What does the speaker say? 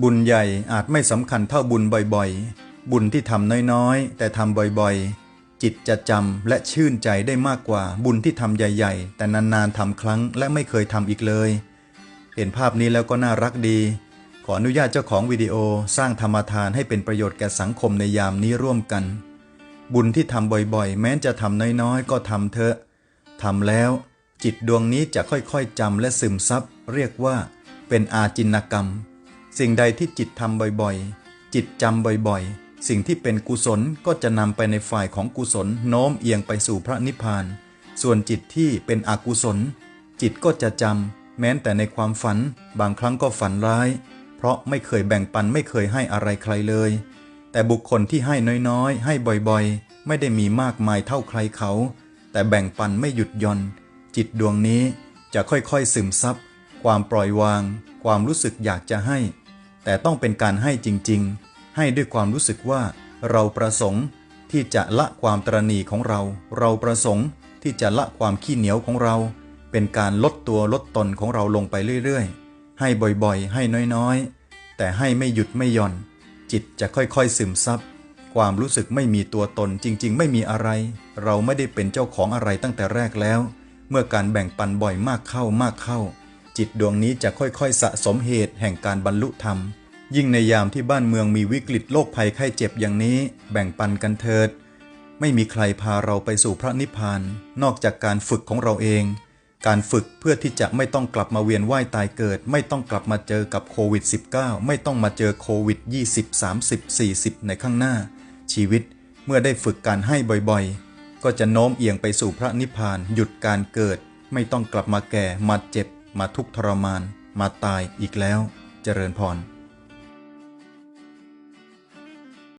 บุญใหญ่อาจไม่สำคัญเท่าบุญบ่อยๆ บุญที่ทำน้อยๆ แต่ทำบ่อยๆ จิตจะจำและชื่นใจได้มากกว่าบุญที่ทำใหญ่ๆ แต่นานๆทำครั้งและไม่เคยทำอีกเลย เห็นภาพนี้แล้วก็น่ารักดี ขออนุญาตเจ้าของวิดีโอสร้างธรรมทานให้เป็นประโยชน์แก่สังคมในยามนี้ร่วมกัน บุญที่ทำบ่อยๆ แม้จะทำน้อยๆ ก็ทำเถอะทำแล้ว จิตดวงนี้จะค่อยๆจำและซึมซับเรียกว่า เป็นอาจินกรรม สิ่งใดที่จิตทำบ่อยๆ จิตจำบ่อยๆ สิ่งที่เป็นกุศลก็จะนำไปในฝ่ายของกุศลโน้มเอียงไปสู่พระนิพพาน ส่วนจิตที่เป็นอกุศล จิตก็จะจำแม้แต่ในความฝัน บางครั้งก็ฝันร้าย เพราะไม่เคยแบ่งปันไม่เคยให้อะไรใครเลย แต่บุคคลที่ให้น้อยๆ ให้บ่อยๆ ไม่ได้มีมากมายเท่าใครเขา แต่แบ่งปันไม่หยุดย่อน จิตดวงนี้จะค่อยๆ ซึมซับความปล่อยวาง ความรู้สึกอยากจะให้ แต่ต้องเป็นการให้จริงๆ ให้ด้วยความรู้สึกว่าเราประสงค์ที่จะละความตรณีของเรา เราประสงค์ที่จะละความขี้เหนียวของเรา เป็นการลดตัวลดตนของเราลงไปเรื่อยๆ ให้บ่อยๆ ให้น้อยๆ แต่ให้ไม่หยุดไม่หย่อน จิตจะค่อยๆซึมซับความรู้สึกไม่มีตัวตนจริงๆ ไม่มีอะไร เราไม่ได้เป็นเจ้าของอะไรตั้งแต่แรกแล้ว เมื่อการแบ่งปันบ่อยมากเข้ามากเข้า จิตดวงนี้จะค่อยๆ สะสมเหตุแห่งการบรรลุธรรม ยิ่งในยามที่บ้านเมืองมีวิกฤตโรคภัยไข้เจ็บอย่างนี้ แบ่งปันกันเถิด ไม่มีใครพาเราไปสู่พระนิพพาน นอกจากการฝึกของเราเอง การฝึกเพื่อที่จะไม่ต้องกลับมาเวียนว่ายตายเกิด ไม่ต้องกลับมาเจอกับโควิด -19 ไม่ต้องมาเจอโควิด 20 30 40 ในข้างหน้า ชีวิตเมื่อได้ฝึกการให้บ่อยๆ ก็จะโน้มเอียงไปสู่พระนิพพาน หยุดการเกิด ไม่ต้องกลับมาแก่มาเจ็บ มาทุกทรมาน มาตายอีกแล้ว เจริญพร